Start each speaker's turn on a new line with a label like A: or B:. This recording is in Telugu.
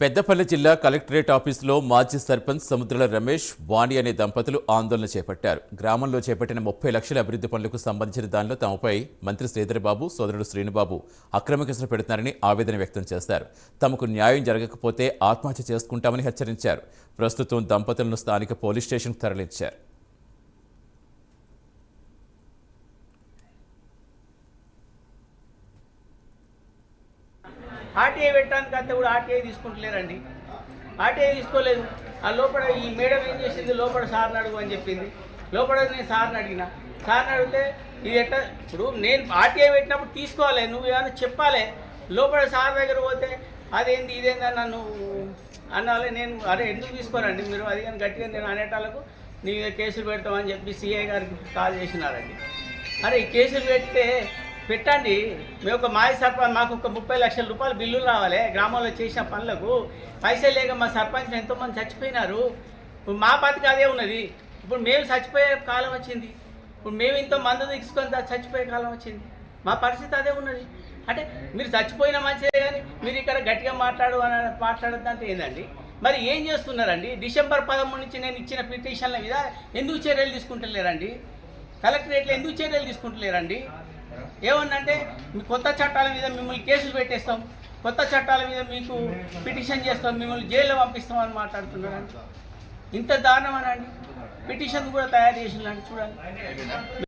A: పెద్దపల్లి జిల్లా కలెక్టరేట్ ఆఫీసులో మాజీ సర్పంచ్ సముద్రాల రమేష్ వాణి అనే దంపతులు ఆందోళన చేపట్టారు. గ్రామంలో చేపట్టిన ముప్పై లక్షల అభివృద్ధి పనులకు సంబంధించిన దానిలో తమపై మంత్రి శ్రీధరబాబు సోదరుడు శ్రీనుబాబు అక్రమ కేసులు పెడుతున్నారని ఆవేదన వ్యక్తం చేశారు. తమకు న్యాయం జరగకపోతే ఆత్మహత్య చేసుకుంటామని హెచ్చరించారు. ప్రస్తుతం దంపతులను స్థానిక పోలీస్ స్టేషన్కు తరలించారు.
B: ఆర్టీఐ పెట్టడానికి అంతా కూడా ఆర్టీఐ తీసుకుంటలేరండి. ఆర్టీఐ తీసుకోలేదు. ఆ లోపల ఈ మేడం ఏం చేసింది? లోపల సార్ని అడుగు అని చెప్పింది. లోపల నేను సార్ని అడిగిన. సార్ని అడిగితే ఇది ఎట్లా? ఇప్పుడు నేను ఆర్టీఐ పెట్టినప్పుడు తీసుకోవాలి. నువ్వు ఏమైనా చెప్పాలి. లోపల సార్ దగ్గర పోతే అదేంది ఇదేందని నన్ను అన్నాలి. నేను అరే ఎందుకు తీసుకోరండి మీరు? అది కానీ గట్టిగా నేను అనేటాలకు నీ కేసులు పెడతామని చెప్పి సిఐ గారికి కాల్ చేసినారండి. అరే ఈ కేసులు పెడితే పెట్టండి. మేము ఒక మాయ సర్పంచ్ మాకు ఒక ముప్పై లక్షల రూపాయలు బిల్లులు రావాలి. గ్రామంలో చేసిన పనులకు పైసలు లేక మా సర్పంచ్ ఎంతోమంది చచ్చిపోయినారు. ఇప్పుడు మా బతికి అదే ఉన్నది. ఇప్పుడు మేము చచ్చిపోయే కాలం వచ్చింది. ఇప్పుడు మేము ఇంత మందు తీసుకొని చచ్చిపోయే కాలం వచ్చింది. మా పరిస్థితి అదే ఉన్నది. అంటే మీరు చచ్చిపోయిన మంచిదే కానీ మీరు ఇక్కడ గట్టిగా మాట్లాడు అని మాట్లాడద్దంటే ఏందండి? మరి ఏం చేస్తున్నారండి? డిసెంబర్ పదమూడు నుంచి నేను ఇచ్చిన పిటిషన్ల మీద ఎందుకు చర్యలు తీసుకుంటలేరండి? కలెక్టరేట్లో ఎందుకు చర్యలు తీసుకుంటలేరండి? ఏమన్నంటే మీ కొత్త చట్టాల మీద మిమ్మల్ని కేసులు పెట్టేస్తాం. కొత్త చట్టాల మీద మీకు పిటిషన్ చేస్తాం. మిమ్మల్ని జైల్లో పంపిస్తాం అని మాట్లాడుతున్నారండి. ఇంత దారుణమనండి పిటిషన్ కూడా తయారు చేసిందండి చూడండి.